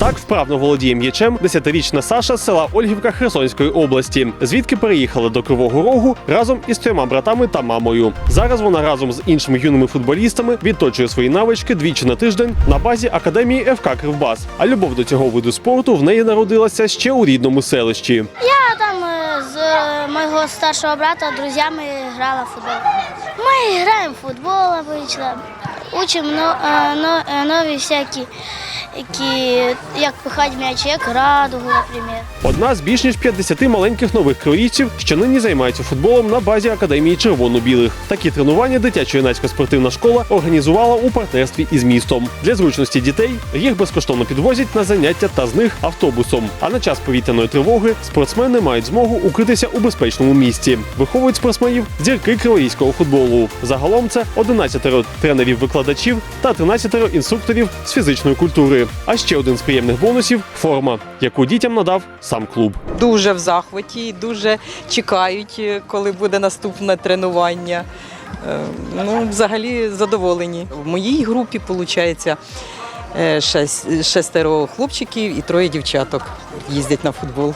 Так вправно володіє м'ячем 10-річна Саша з села Ольгівка Херсонської області, звідки переїхала до Кривого Рогу разом із трьома братами та мамою. Зараз вона разом з іншими юними футболістами відточує свої навички двічі на тиждень на базі академії ФК Кривбас. А любов до цього виду спорту в неї народилася ще у рідному селищі. Моєго старшого брата друзями грала в футбол. Ми граємо в футбол обично, учимо е, е, нові всякі, які, як пихати м'яч, як радугу, наприклад. Одна з більш ніж 50 маленьких нових криворіжців, що нині займаються футболом на базі академії червоно-білих. Такі тренування дитячо-юнацька спортивна школа організувала у партнерстві із містом. Для зручності дітей їх безкоштовно підвозять на заняття та з них автобусом. А на час повітряної тривоги спортсмени мають змогу укритися у безпечному місці. Виховують спортсменів зірки криворізького футболу. Загалом це 11 тренерів-викладачів та 13 інструкторів з фізичної культури. А ще один з приємних бонусів форма, яку дітям надав сам клуб. дуже в захваті, дуже чекають, е, коли буде наступне тренування. Е, Ну, взагалі задоволені. В моїй групі виходить шестеро хлопчиків і троє дівчаток їздять на футбол.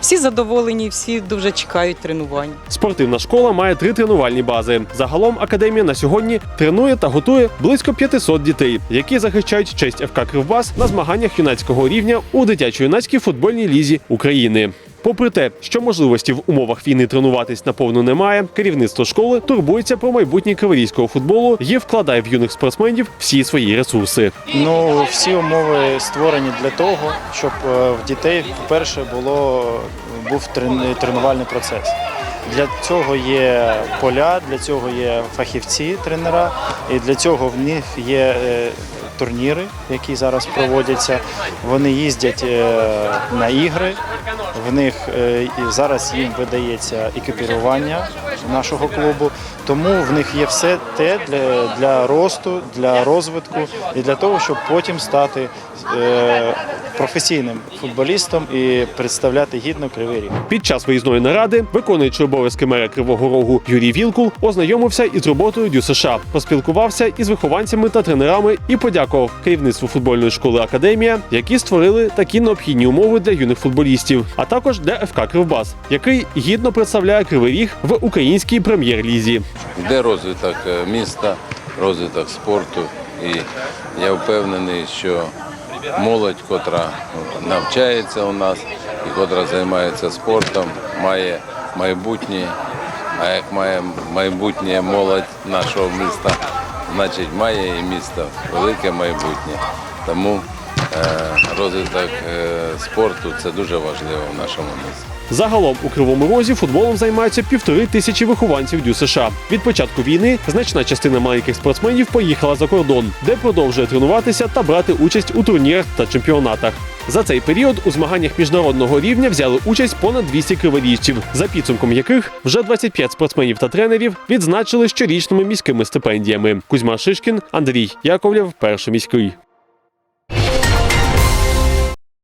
Всі задоволені, всі дуже чекають тренувань. Спортивна школа має три тренувальні бази. Загалом академія на сьогодні тренує та готує близько 500 дітей, які захищають честь ФК Кривбас на змаганнях юнацького рівня у дитячо-юнацькій футбольній лізі України. Попри те, що можливості в умовах війни тренуватись наповну немає, керівництво школи турбується про майбутнє криворізького футболу і вкладає в юних спортсменів всі свої ресурси. Ну, всі умови створені для того, щоб е, в дітей, по-перше, було був тренувальний процес. Для цього є поля, для цього є фахівці, тренера, і для цього в них є е, турніри, які зараз проводяться. Вони їздять е, на ігри. В них е, зараз їм видається екіпірування нашого клубу. Тому в них є все те для, для росту, для розвитку і для того, щоб потім стати е, професійним футболістом і представляти гідно кривий ріг. Під час виїзної наради виконуючий обов'язки мера Кривого Рогу Юрій Вілкул ознайомився із роботою ДЮСШ, поспілкувався із вихованцями та тренерами і подякував керівництву футбольної школи Академія, які створили такі необхідні умови для юних футболістів, а також для ФК Кривбас, який гідно представляє Кривий Ріг в українській прем'єр-лізі. Йде розвиток е, міста, розвиток спорту. І я впевнений, що молодь, котра навчається у нас і котра займається спортом, має майбутнє. А як має майбутнє молодь нашого міста, значить має і місто велике майбутнє. Тому розвиток е, спорту це дуже важливо в нашому місті. Загалом у Кривому Розі футболом займаються півтори тисячі вихованців Дю США. Від початку війни значна частина маленьких спортсменів поїхала за кордон, де продовжує тренуватися та брати участь у турнірах та чемпіонатах. За цей період у змаганнях міжнародного рівня взяли участь понад 200 криворіжців, за підсумком яких вже 25 спортсменів та тренерів відзначили щорічними міськими стипендіями. Кузьма Шишкін, Андрій Яковлєв, перший міський.